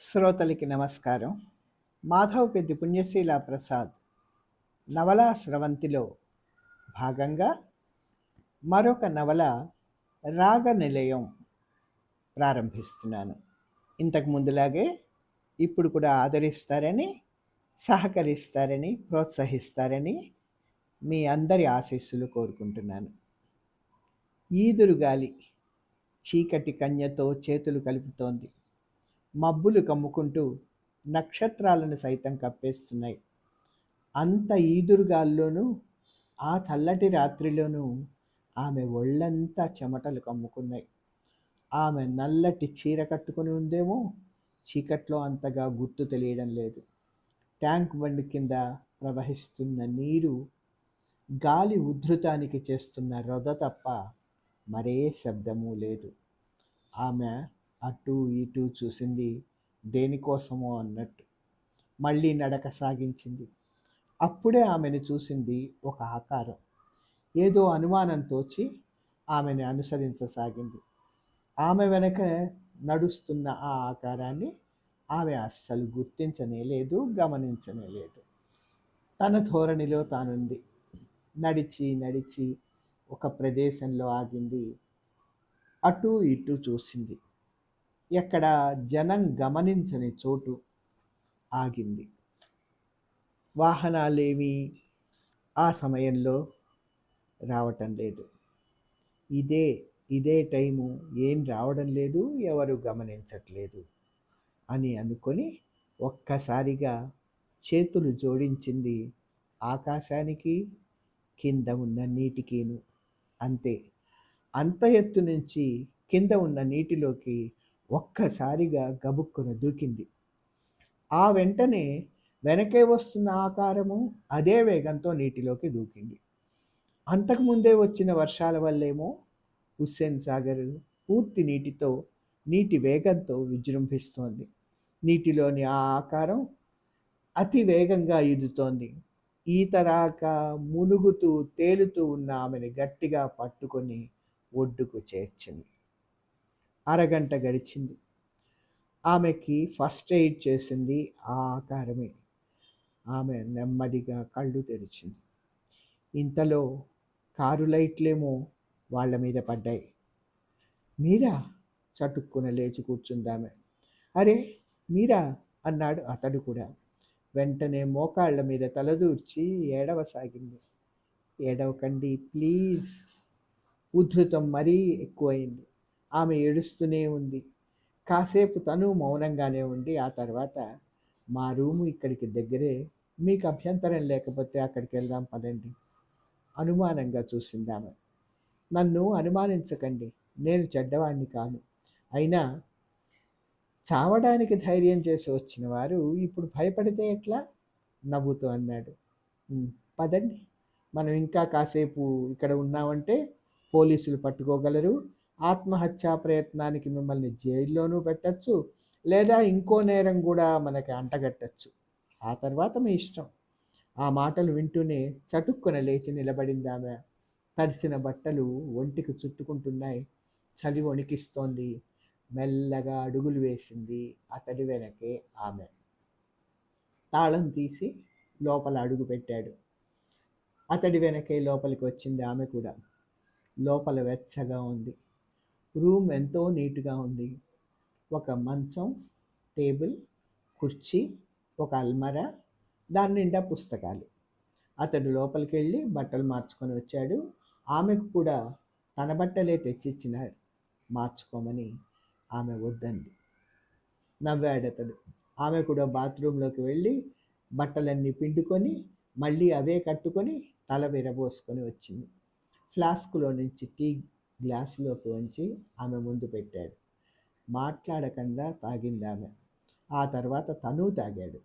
శ్రోతలకి నమస్కారం. మాధవపెద్ది పుణ్యశీల ప్రసాద్ నవలా స్రవంతిలో భాగంగా మరొక నవల రాగ నిలయం ప్రారంభిస్తున్నాను. ఇంతకు ముందులాగే ఇప్పుడు కూడా ఆదరిస్తారని సహకరిస్తారని ప్రోత్సహిస్తారని మీ అందరి ఆశీస్సులు కోరుకుంటున్నాను. ఈదురుగాలి చీకటి కన్యతో చేతులు కలుపుతోంది. మబ్బులు కమ్ముకుంటూ నక్షత్రాలను సైతం కప్పేస్తున్నాయి. అంత ఈదురుగాల్లోనూ ఆ చల్లటి రాత్రిలోనూ ఆమె ఒళ్ళంతా చెమటలు కమ్ముకున్నాయి. ఆమె నల్లటి చీర కట్టుకుని ఉందేమో చీకట్లో అంతగా గుర్తు తెలియడం లేదు. ట్యాంక్ బండి కింద ప్రవహిస్తున్న నీరు గాలి ఉద్ధృతానికి చేస్తున్న రొద తప్ప మరే శబ్దము లేదు. ఆమె అటు ఇటు చూసింది దేనికోసమో అన్నట్టు. మళ్ళీ నడక సాగించింది. అప్పుడే ఆమెను చూసింది ఒక ఆకారం. ఏదో అనుమానం తోచి ఆమెను అనుసరించసాగింది. ఆమె వెనక నడుస్తున్న ఆ ఆకారాన్ని ఆమె అస్సలు గుర్తించనే లేదు గమనించనే లేదు. తన ధోరణిలో తానుంది. నడిచి నడిచి ఒక ప్రదేశంలో ఆగింది. అటు ఇటు చూసింది. ఎక్కడ జనం గమనించని చోటు ఆగింది. వాహనాలేమీ ఆ సమయంలో రావటం లేదు. ఇదే ఇదే టైము ఏం రావడం లేదు ఎవరు గమనించట్లేదు అని అనుకొని ఒక్కసారిగా చేతులు జోడించింది ఆకాశానికి కింద ఉన్న నీటికిను. అంతే. అంత ఎత్తు నుంచి కింద ఉన్న నీటిలోకి ఒక్కసారిగా గబుక్కున దూకింది. ఆ వెంటనే వెనకే వస్తున్న ఆకారము అదే వేగంతో నీటిలోకి దూకింది. అంతకుముందే వచ్చిన వర్షాల వల్లేమో హుస్సేన్ సాగర్ పూర్తి నీటితో నీటి వేగంతో విజృంభిస్తోంది. నీటిలోని ఆ ఆకారం అతి వేగంగా ఈదుతోంది. ఈతరాక మునుగుతూ తేలుతూ ఉన్న ఆమెను గట్టిగా పట్టుకొని ఒడ్డుకు చేర్చింది. అరగంట గడిచింది. ఆమెకి ఫస్ట్ ఎయిడ్ చేసింది ఆ ఆకారమే ఆమె నెమ్మదిగా కళ్ళు తెరిచింది. ఇంతలో కారు లైట్లేమో వాళ్ళ మీద పడ్డాయి. మీరా? చటుక్కున లేచి కూర్చుందామె. అరే మీరా? అన్నాడు అతడు కూడా. వెంటనే మోకాళ్ళ మీద తలదూర్చి ఏడవసాగింది. ఏడవకండి ప్లీజ్. ఉధృతం మరీ ఎక్కువైంది. ఆమె ఏడుస్తూనే ఉంది. కాసేపు తను మౌనంగానే ఉండి ఆ తర్వాత మా రూము ఇక్కడికి దగ్గరే మీకు అభ్యంతరం లేకపోతే అక్కడికి వెళ్దాం పదండి. అనుమానంగా చూసింది ఆమె. నన్ను అనుమానించకండి నేను చెడ్డవాడిని కాను. అయినా చావడానికి ధైర్యం చేసి వచ్చిన వారు ఇప్పుడు భయపడితే ఎట్లా? నవ్వుతూ అన్నాడు. పదండి. మనం ఇంకా కాసేపు ఇక్కడ ఉన్నామంటే పోలీసులు పట్టుకోగలరు ఆత్మహత్యా ప్రయత్నానికి మిమ్మల్ని జైల్లోనూ పెట్టచ్చు లేదా ఇంకో నేరం కూడా మనకి అంటగట్టచ్చు. ఆ తర్వాత మీ ఇష్టం. ఆ మాటలు వింటూనే చటుక్కున లేచి నిలబడింది ఆమె తడిసిన బట్టలు ఒంటికి చుట్టుకుంటున్నాయి. చలి వణికిస్తోంది. మెల్లగా అడుగులు వేసింది అతడి వెనకే ఆమె. తాళం తీసి లోపల అడుగు పెట్టాడు. అతడి వెనకే లోపలికి వచ్చింది ఆమె కూడా. లోపల వెచ్చగా ఉంది. రూమ్ ఎంతో నీట్గా ఉంది. ఒక మంచం టేబుల్ కుర్చీ ఒక అల్మరా దాని నిండా పుస్తకాలు. అతడు లోపలికి వెళ్ళి బట్టలు మార్చుకొని వచ్చాడు. ఆమెకు కూడా తన బట్టలే తెచ్చిచ్చిన మార్చుకోమని ఆమె వద్దంది. నవ్వాడు అతడు ఆమె కూడా బాత్రూంలోకి వెళ్ళి బట్టలన్నీ పిండుకొని మళ్ళీ అవే కట్టుకొని తల విరబోసుకొని వచ్చింది. ఫ్లాస్క్లో నుంచి టీ గ్లాసులోకి వంచి ఆమె ముందు పెట్టాడు. మాట్లాడకుండా తాగింది ఆమె ఆ తర్వాత తను తాగాడు.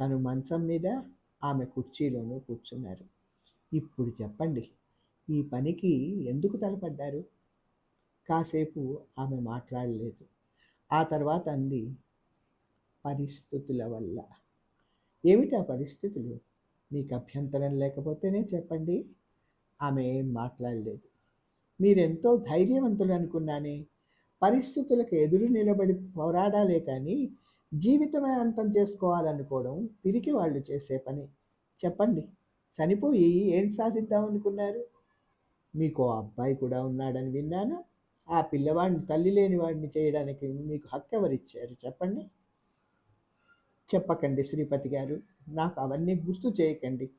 తను మంచం మీద ఆమె కుర్చీలోనూ కూర్చున్నారు. ఇప్పుడు చెప్పండి ఈ పనికి ఎందుకు తలపడ్డారు? కాసేపు ఆమె మాట్లాడలేదు. ఆ తర్వాత అంది పరిస్థితుల వల్ల. ఏమిటా పరిస్థితులు? మీకు అభ్యంతరం లేకపోతేనే చెప్పండి. ఆమె ఏం మాట్లాడలేదు. మీరెంతో ధైర్యవంతులు అనుకున్నానే. పరిస్థితులకు ఎదురు నిలబడి పోరాడాలే కానీ జీవితమే అంతం చేసుకోవాలనుకోవడం పిరికి వాళ్ళు చేసే పని. చెప్పండి చనిపోయి ఏం సాధిద్దాం అనుకున్నారు? మీకు అబ్బాయి కూడా ఉన్నాడని విన్నాను. ఆ పిల్లవాడిని తల్లి లేని వాడిని చేయడానికి మీకు హక్కు ఎవరిచ్చారు? చెప్పండి. చెప్పకండి శ్రీపతి గారు. నాకు అవన్నీ గుర్తు చేయకండి.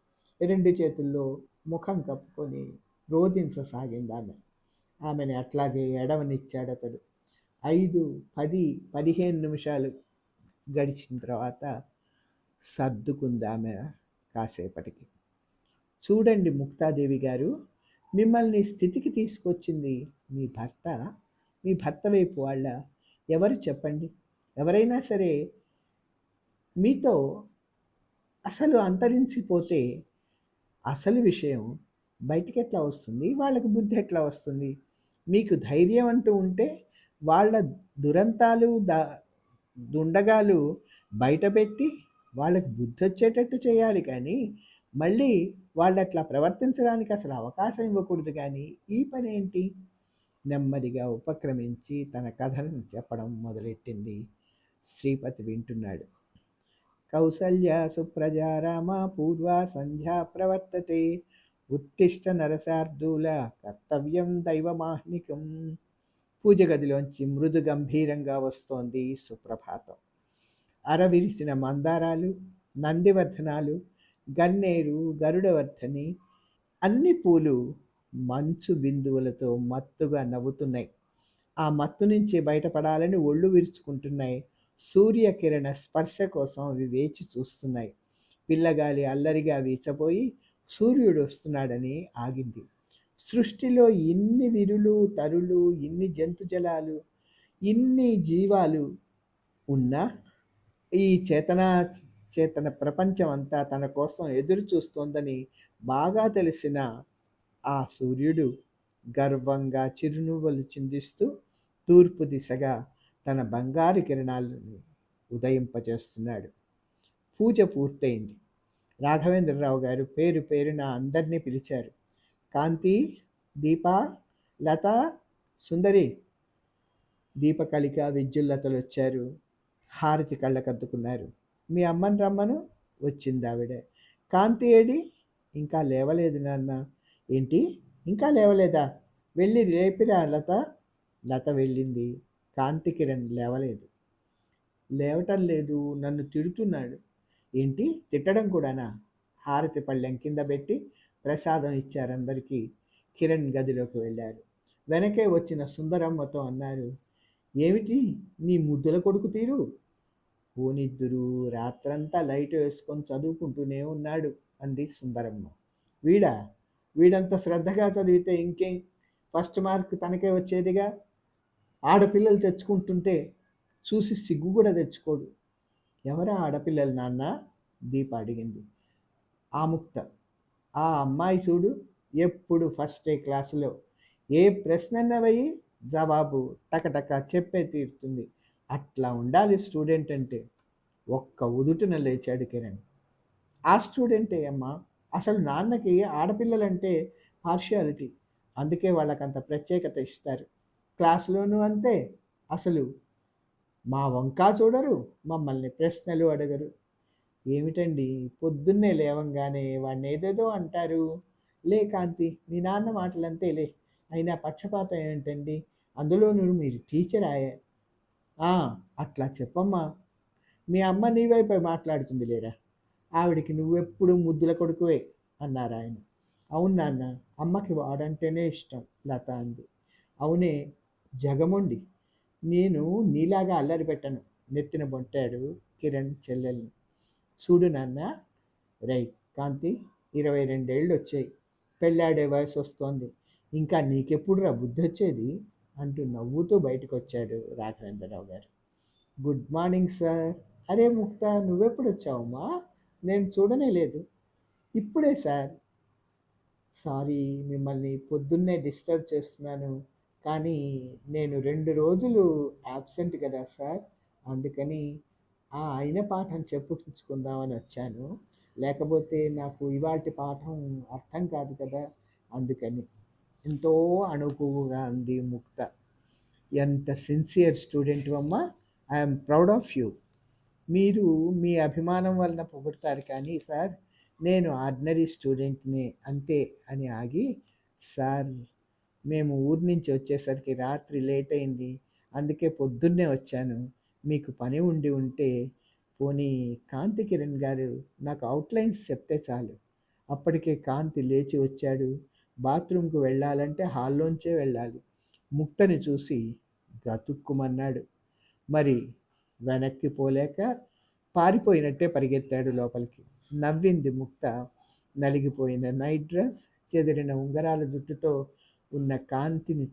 రెండు చేతుల్లో ముఖం కప్పుకొని రోధించసాగింది ఆమె. ఆమెని అట్లాగే ఎడవనిచ్చాడు అతడు. ఐదు పది పదిహేను నిమిషాలు గడిచిన తర్వాత సర్దుకుంది ఆమె కాసేపటికి. చూడండి ముక్తాదేవి గారు మిమ్మల్ని స్థితికి తీసుకొచ్చింది మీ భర్త మీ భర్త వైపు వాళ్ళ ఎవరు చెప్పండి? ఎవరైనా సరే మీతో అసలు అంతరించిపోతే అసలు విషయం బయటికి ఎట్లా వస్తుంది? వాళ్ళకు బుద్ధి ఎట్లా వస్తుంది? మీకు ధైర్యం అంటూ ఉంటే వాళ్ళ దురంతాలు దా దుండగాలు బయటపెట్టి వాళ్ళకి బుద్ధి వచ్చేటట్టు చేయాలి కానీ మళ్ళీ వాళ్ళు అట్లా ప్రవర్తించడానికి అసలు అవకాశం ఇవ్వకూడదు కానీ ఈ పని ఏంటి? నెమ్మదిగా ఉపక్రమించి తన కథను చెప్పడం మొదలెట్టింది శ్రీపతి వింటున్నాడు. కౌసల్య సుప్రజారామ పూర్వ సంధ్యా ప్రవర్తతే ఉత్తిష్ట నరసార్దూల కర్తవ్యం దైవమాహ్నికం పూజ గదిలోంచి మృదు గంభీరంగా వస్తోంది సుప్రభాతం. అరవిరిసిన మందారాలు నందివర్ధనాలు గన్నేరు గరుడవర్ధని అన్ని పూలు మంచు బిందువులతో మత్తుగా నవ్వుతున్నాయి. ఆ మత్తు నుంచి బయటపడాలని ఒళ్ళు విరుచుకుంటున్నాయి. సూర్యకిరణ స్పర్శ కోసం అవి వేచి చూస్తున్నాయి. పిల్లగాలి అల్లరిగా వీచపోయి సూర్యుడు వస్తున్నాడని ఆగింది. సృష్టిలో ఇన్ని విరులు తరులు ఇన్ని జంతుజలాలు ఇన్ని జీవాలు ఉన్నా ఈ చేతన చేతన ప్రపంచం అంతా తన కోసం ఎదురు చూస్తోందని బాగా తెలిసిన ఆ సూర్యుడు గర్వంగా చిరునవ్వులు చిందిస్తూ తూర్పు దిశగా తన బంగారు కిరణాలను ఉదయింపజేస్తున్నాడు. పూజ పూర్తయింది. రాఘవేంద్రరావు గారు పేరు పేరున అందరినీ పిలిచారు. కాంతి దీప లత సుందరి దీపకళిక విద్యుల్లతలు వచ్చారు. హారతి కళ్ళకద్దుకున్నారు మీ అమ్మని రమ్మను వచ్చింది ఆవిడ. కాంతి ఏడి? ఇంకా లేవలేదు నాన్న. ఏంటి? ఇంకా లేవలేదా? వెళ్ళి రేపిరా లత. లత వెళ్ళింది. కాంతి కిరణ్ లేవలేదు. లేవటం లేదు. నన్ను తిడుతున్నాడు. ఏంటి? తిట్టడం కూడానా? హారతి పళ్ళెం కింద పెట్టి ప్రసాదం ఇచ్చారందరికీ కిరణ్ గదిలోకి వెళ్ళారు. వెనకే వచ్చిన సుందరమ్మతో అన్నారు ఏమిటి? నీ ముద్దుల కొడుకు తీరు? పోనిద్దురు రాత్రంతా లైట్ వేసుకొని చదువుకుంటూనే ఉన్నాడు అంది సుందరమ్మ. వీడా? వీడంత శ్రద్ధగా చదివితే ఇంకేం? ఫస్ట్ మార్క్ తనకే వచ్చేదిగా? ఆడపిల్లలు తెచ్చుకుంటుంటే చూసి సిగ్గు కూడా తెచ్చుకోడు. ఎవరా ఆడపిల్లలు నాన్న? దీప అడిగింది. ఆముక్త ఆ అమ్మాయి చూడు ఎప్పుడు ఫస్ట్ ఏ క్లాసులో ఏ ప్రశ్నన్నవయ్యి జవాబు టకటక చెప్పే తీరుతుంది. అట్లా ఉండాలి స్టూడెంట్ అంటే. ఒక్క ఉదుటున లేచాడు కిరణ్. ఆ స్టూడెంటే అమ్మా? అసలు నాన్నకి ఆడపిల్లలంటే పార్షియాలిటీ అందుకే వాళ్ళకంత ప్రత్యేకత ఇస్తారు. క్లాసులోనూ అంతే. అసలు మా వంకా చూడరు మమ్మల్ని ప్రశ్నలు అడగరు. ఏమిటండి? పొద్దున్నే లేవంగానే వాడిని ఏదేదో అంటారు. లే కాంతి మీ నాన్న మాటలంతే లే అయినా పక్షపాతం ఏంటండి అందులోనూ మీరు టీచర్ ఆయే. అట్లా చెప్పమ్మా. మీ అమ్మ నీ వైపు మాట్లాడుతుంది లేరా? ఆవిడికి నువ్వెప్పుడు ముద్దుల కొడుకువే అన్నారు ఆయన. అవును నాన్న అమ్మకి వాడంటేనే ఇష్టం లత అంది. అవునే జగముండి. నేను నీలాగా అల్లరి పెట్టను. నెత్తిన బొంటాడు కిరణ్ చెల్లెల్ని. చూడు నాన్న. రై కాంతి ఇరవై రెండేళ్ళు వచ్చాయి పెళ్ళాడే వయసు వస్తోంది ఇంకా నీకెప్పుడురా బుద్ధి వచ్చేది అంటూ నవ్వుతూ బయటకు వచ్చాడు రాఘవేంద్రరావు గారు. Good morning sir. అరే ముక్త నువ్వెప్పుడు వచ్చావమ్మా నేను చూడనే లేదు. ఇప్పుడే సార్. సారీ మిమ్మల్ని పొద్దున్నే డిస్టర్బ్ చేస్తున్నాను. కానీ నేను రెండు రోజులు యాబ్సెంట్ కదా సార్. అందుకని ఆ అయిన పాఠం చెప్పుకుందామని వచ్చాను. లేకపోతే నాకు ఇవాటి పాఠం అర్థం కాదు కదా అందుకని. ఎంతో అనుకువగా ఉంది ముక్త. ఎంత సిన్సియర్ స్టూడెంట్ అమ్మ. ఐఎమ్ ప్రౌడ్ ఆఫ్ యూ మీరు మీ అభిమానం వలన పొగుడతారు కానీ సార్ నేను ఆర్డినరీ స్టూడెంట్ని అంతే అని ఆగి సార్ మేము ఊరి నుంచి వచ్చేసరికి రాత్రి లేట్ అయింది. అందుకే పొద్దున్నే వచ్చాను. మీకు పని ఉండి ఉంటే పోనీ కాంతి కిరణ్ గారు నాకు అవుట్లైన్స్ చెప్తే చాలు. అప్పటికే కాంతి లేచి వచ్చాడు. బాత్రూమ్కు వెళ్ళాలంటే హాల్లోంచే వెళ్ళాలి. ముక్తని చూసి గతుక్కుమన్నాడు. మరి వెనక్కి పోలేక పారిపోయినట్టే పరిగెత్తాడు లోపలికి. నవ్వింది ముక్త. నలిగిపోయిన నైట్ డ్రెస్ చెదిరిన ఉంగరాల జుట్టుతో ఉన్న కాంతిని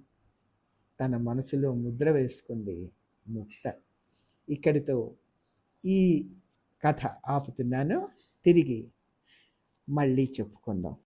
తన మనసులో ముద్ర వేసుకుంది ముక్త. ఇక్కడితో ఈ కథ ఆపుతున్నాను. తిరిగి మళ్ళీ చెప్పుకుందాం.